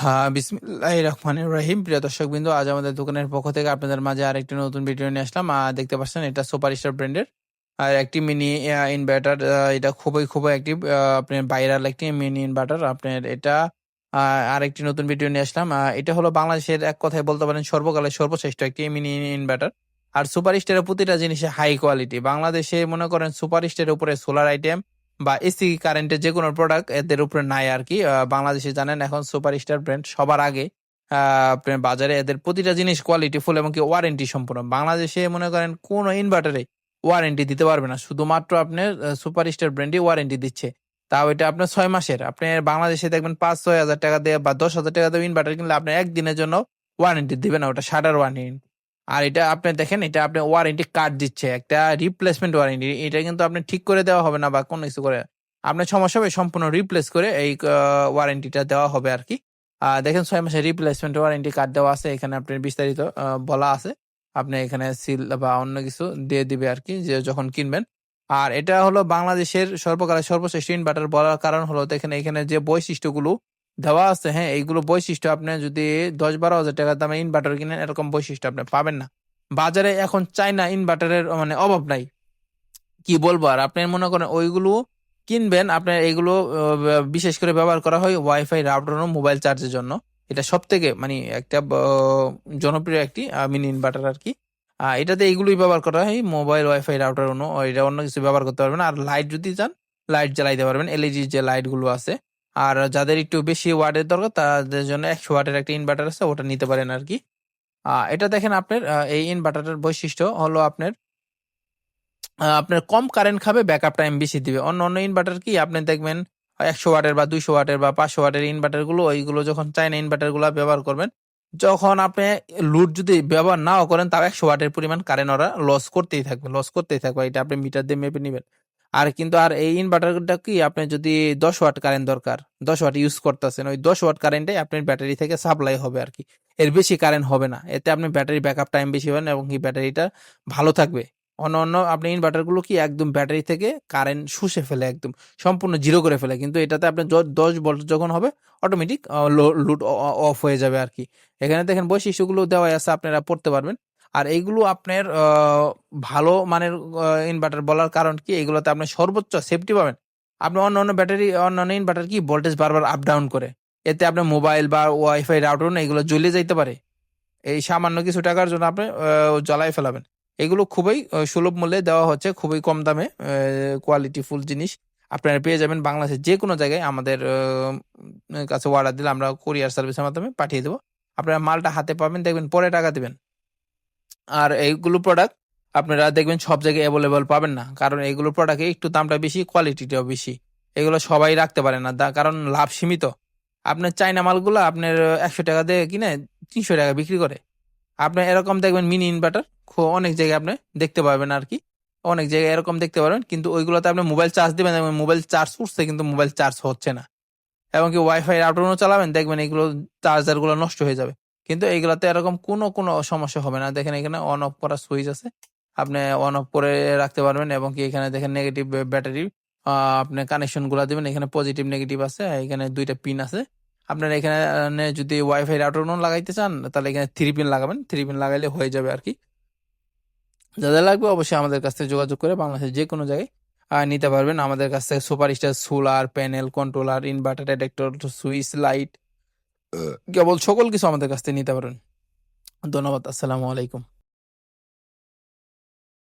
হ্যাঁ বিসমিল্লাহ রহমান রহিম। প্রিয় দর্শক বিন্দু, আজ আমাদের দোকানের পক্ষ থেকে আপনাদের মাঝে আরেকটি নতুন ভিডিও নিয়ে আসলাম। দেখতে পাচ্ছেন, এটা সুপার স্টার ব্র্যান্ডের। আর একটি মিনি ইনভার্টার এটা খুবই খুবই একটি আপনার ভাইরাল একটি মিনি ইনভার্টার আপনার এটা আরেকটি নতুন ভিডিও নিয়ে আসলাম। এটা হলো বাংলাদেশের এক কথায় বলতে পারেন সর্বকালের সর্বশ্রেষ্ঠ একটি মিনি ইনভার্টার আর সুপার স্টারের প্রতিটা জিনিসে হাই কোয়ালিটি বাংলাদেশে মনে করেন সুপার স্টারের উপরে সোলার আইটেম বা এসি কারেন্টের যে কোনো প্রোডাক্ট এদের উপরে নাই আর কি বাংলাদেশে জানেন এখন সুপার স্টার ব্র্যান্ড সবার আগে বাজারে এদের প্রতিটা জিনিস কোয়ালিটি ফুল এবং কি ওয়ারেন্টি সম্পূর্ণ। বাংলাদেশে মনে করেন কোন ইনভার্টারে ওয়ারেন্টি দিতে পারবে না। শুধুমাত্র আপনার সুপার স্টার ব্র্যান্ডই ওয়ারেন্টি দিচ্ছে। তাও এটা আপনার ছয় মাসের। আপনি বাংলাদেশে দেখবেন পাঁচ, ছয় হাজার টাকা দিয়ে বা দশ হাজার টাকা দিয়ে ইনভার্টার কিনলে আপনি একদিনের জন্য ওয়ারেন্টি দিবে না। ওটা শাটার ওয়ারেন্টি আর এটা আপনি দেখেন, এটা আপনি ওয়ারেন্টি কার্ড দিচ্ছে, একটা রিপ্লেসমেন্ট ওয়ারেন্টি এটা কিন্তু আপনি ঠিক করে দেওয়া হবে না বা কোনো কিছু করে। আপনার সমস্যা হবে সম্পূর্ণ রিপ্লেস করে এই ওয়ারেন্টিটা দেওয়া হবে আর কি। দেখেন ছয় মাসের রিপ্লেসমেন্ট ওয়ারেন্টি কার্ড দেওয়া আছে, এখানে আপনার বিস্তারিত বলা আছে। আপনি এখানে সিল বা অন্য কিছু দিয়ে দিবে আর কি, যে যখন কিনবেন। আর এটা হলো বাংলাদেশের সর্বকালের সর্বশ্রেষ্ঠ ইনভার্টার বলার কারণ হলো দেখেন, এখানে যে বৈশিষ্ট্যগুলো দেওয়া আছে হ্যাঁ এইগুলো বৈশিষ্ট্য আপনি যদি দশ বারো হাজার টাকার দামে ইনভার্টার কিনেন এরকম বৈশিষ্ট্য আপনি পাবেন না। বাজারে এখন চাইনা ইনভার্টারের মানে অভাব নাই। কি বলব আর আপনি মনে করেন ওইগুলো কিনবেন আপনার আহ, বিশেষ করে ব্যবহার করা হয় ওয়াইফাই রাউটার ও মোবাইল চার্জের জন্য। এটা সব থেকে মানে একটা জনপ্রিয় একটি মিনি ইনভার্টার আর কি। এটাতে এইগুলোই ব্যবহার করা হয় মোবাইল ওয়াইফাই রাউটার অন্য এটা অন্য কিছু ব্যবহার করতে পারবেন। আর লাইট যদি চান লাইট জ্বালাইতে পারবেন এলইডি যে লাইটগুলো আছে। আর যাদের একটু বেশি ওয়াটের দরকার, তাদের জন্য একশো ওয়াটের একটা ইনভার্টার আছে, ওটা নিতে পারেন আর কি। এটা দেখেন আপনার এই ইনভার্টারের বৈশিষ্ট্য হলো আপনার আপনার কম কারেন্ট খাবে ব্যাকআপ টাইম বেশি দিবে। অন্য অন্য ইনভার্টার কি, আপনি দেখবেন, একশো ওয়াটের বা দুইশো ওয়াটের বা পাঁচশো ওয়াটের ইনভার্টারগুলো ওইগুলো যখন চাইনা ইনভার্টারগুলো ব্যবহার করবেন, যখন আপনি লোড যদি ব্যবহার নাও করেন, তাও একশো ওয়াটের পরিমাণ কারেন্ট ওরা লস করতেই থাকবে লস করতেই থাকবে। এটা আপনি মিটার দিয়ে মেপে নেবেন। আর কিন্তু আর এই ইনভার্টারটা কি, আপনি যদি দশ ওয়াট কারেন্ট দরকার, দশ ওয়াট ইউজ করতেছেন, ওই দশ ওয়াট কারেন্টে আপনার ব্যাটারি থেকে সাপ্লাই হবে আর কি। এর বেশি কারেন্ট হবে না, এতে আপনি ব্যাটারি ব্যাকআপ টাইম বেশি হবেন এবং কি ব্যাটারিটা ভালো থাকবে। অন্য অন্য আপনি ইনভার্টারগুলো কি একদম ব্যাটারি থেকে কারেন্ট শুষে ফেলে একদম, সম্পূর্ণ জিরো করে ফেলে, কিন্তু এটাতে আপনার দশ ভোল্ট যখন হবে অটোমেটিক লোড অফ হয়ে যাবে আর কি। এখানে দেখেন বৈশিষ্ট্যগুলো দেওয়া আছে, আপনারা পড়তে পারবেন। আর এইগুলো আপনার ভালো মানের ইনভার্টার বলার কারণ কি? এগুলোতে আপনি সর্বোচ্চ সেফটি পাবেন। আপনি অন্য অন্য ব্যাটারি অন্য অন্য ইনভার্টার কি? ভোল্টেজ বারবার আপ ডাউন করে। এতে আপনার মোবাইল বা ওয়াইফাই রাউটার এগুলো জ্বলে যাইতে পারে। এই সামান্য কিছু টাকার জন্য আপনি আহ, জ্বালাই ফেলাবেন। এগুলো খুবই সুলভ মূল্যে দেওয়া হচ্ছে খুবই কম দামে কোয়ালিটি ফুল জিনিস আপনারা পেয়ে যাবেন বাংলাদেশের যে কোনো জায়গায়। আমাদের কাছে অর্ডার দিলে আমরা কুরিয়ার সার্ভিসের মাধ্যমে পাঠিয়ে দেবো। আপনারা মালটা হাতে পাবেন দেখবেন পরে টাকা দিবেন। আর এইগুলো প্রোডাক্ট আপনারা দেখবেন সব জায়গায় অ্যাভেলেবল পাবেন না। কারণ এইগুলো প্রোডাক্টে একটু দামটা বেশি কোয়ালিটিটাও বেশি। এগুলো সবাই রাখতে পারে না। কারণ লাভ সীমিত। আপনার চাইনা মালগুলো আপনার একশো টাকা দিয়ে কিনে তিনশো টাকা বিক্রি করে। আপনি এরকম দেখবেন মিনি ইনভার্টার খুব অনেক জায়গায় আপনি দেখতে পাবেন আর কি। অনেক জায়গায় এরকম দেখতে পারবেন। কিন্তু ওইগুলোতে আপনি মোবাইল চার্জ দিবেন দেখবেন মোবাইল চার্জ করছে কিন্তু মোবাইল চার্জ হচ্ছে না। এবং কি ওয়াইফাই রাউটারও চালাবেন, দেখবেন এগুলো চার্জারগুলো নষ্ট হয়ে যাবে। কিন্তু এইগুলাতে এরকম কোনো কোনো সমস্যা হবে না। দেখেন এখানে অন অফ করার সুইচ আছে। আপনি অন অফ করে রাখতে পারবেন এবং কি এখানে দেখেন নেগেটিভ ব্যাটারি আপনি কানেকশনগুলা দিবেন, এখানে পজিটিভ নেগেটিভ আছে, এখানে দুইটা পিন আছে। আপনার এখানে যদি ওয়াইফাই রাউটার লাগাইতে চান, তাহলে এখানে থ্রি পিন লাগাবেন। থ্রি পিন লাগাইলে হয়ে যাবে আর কি। যাদের লাগবে অবশ্যই আমাদের কাছ থেকে যোগাযোগ করে বাংলাদেশের যে কোনো জায়গায় নিতে পারবেন। আমাদের কাছ থেকে super star solar panel, controller inverter detector switch light cable সকল কিছু আমাদের কাছ থেকে নিতে পারেন। ধন্যবাদ আসসালামু আলাইকুম।